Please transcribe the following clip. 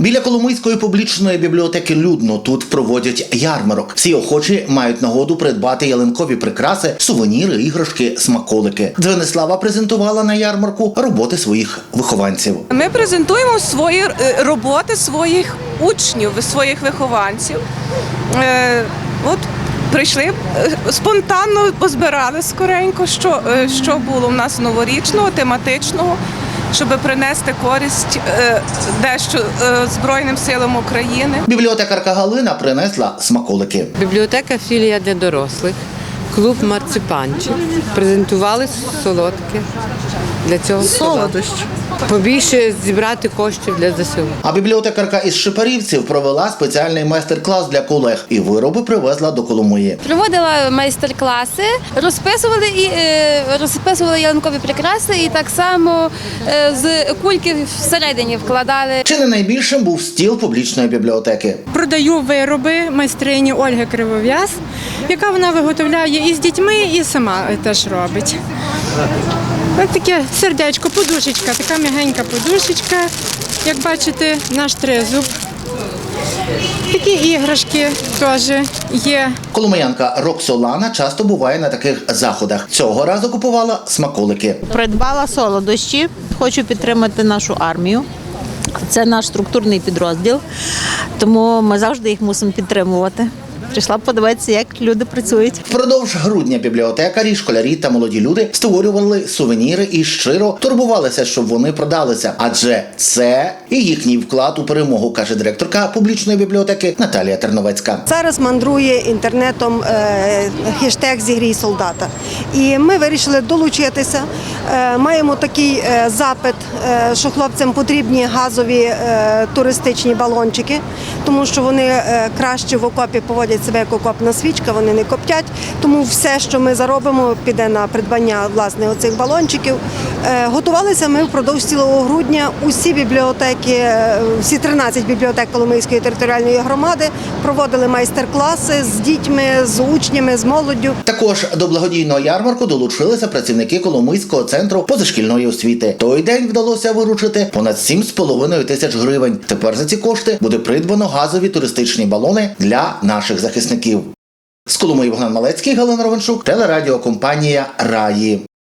Біля Коломийської публічної бібліотеки людно тут проводять ярмарок. Всі охочі мають нагоду придбати ялинкові прикраси, сувеніри, іграшки, смаколики. Дзвенислава презентувала на ярмарку роботи своїх вихованців. Ми презентуємо свої е, роботи своїх учнів, своїх вихованців. Е, От прийшли е, спонтанно позбирали скоренько, що, е, що було в нас новорічного, тематичного, щоб принести користь е, дещо е, Збройним силам України. Бібліотекарка Галина принесла смаколики. Бібліотека філія для дорослих, клуб марципанчик. Презентували солодке для цього солодощі. Побільше зібрати коштів для ЗСУ. А бібліотекарка із Шипарівців провела спеціальний майстер-клас для колег і вироби привезла до Коломиї. Проводила майстер-класи, розписували і е, розписували ялинкові прикраси, і так само е, з кульки всередині вкладали. Чи не найбільшим був стіл публічної бібліотеки? Продаю вироби майстрині Ольги Кривов'яз, яка вона виготовляє і з дітьми, і сама теж робить. Ось таке сердечко, подушечка, така м'ягенька подушечка. Як бачите, наш тризуб. Такі іграшки теж є. Коломиянка Роксолана часто буває на таких заходах. Цього разу купувала смаколики. Придбала солодощі, хочу підтримати нашу армію. Це наш структурний підрозділ, тому ми завжди їх мусимо підтримувати. Прийшла подивитися, як люди працюють. Впродовж грудня бібліотекарі, школярі та молоді люди створювали сувеніри і щиро турбувалися, щоб вони продалися. Адже це і їхній вклад у перемогу, каже директорка публічної бібліотеки Наталія Терновецька. Зараз мандрує інтернетом е, хештег Зігрій солдата. І ми вирішили долучитися. Е, Маємо такий е, запит, е, що хлопцям потрібні газові туристичні балончики, тому що вони краще в окопі поводять себе як окопна свічка, вони не коптять. Тому все, що ми заробимо, піде на придбання власне оцих балончиків. Готувалися ми впродовж цілого грудня. Усі бібліотеки, всі 13 бібліотек Коломийської територіальної громади проводили майстер-класи з дітьми, з учнями, з молоддю. Також до благодійного ярмарку долучилися працівники Коломийського центру позашкільної освіти. Той день вдалося виручити понад 7,5 тисяч гривень. Тепер за ці кошти буде придбано газові туристичні балони для наших захисників. З Коломиї Богдан Малецький, Галина Ровеншук, телерадіокомпанія Раї.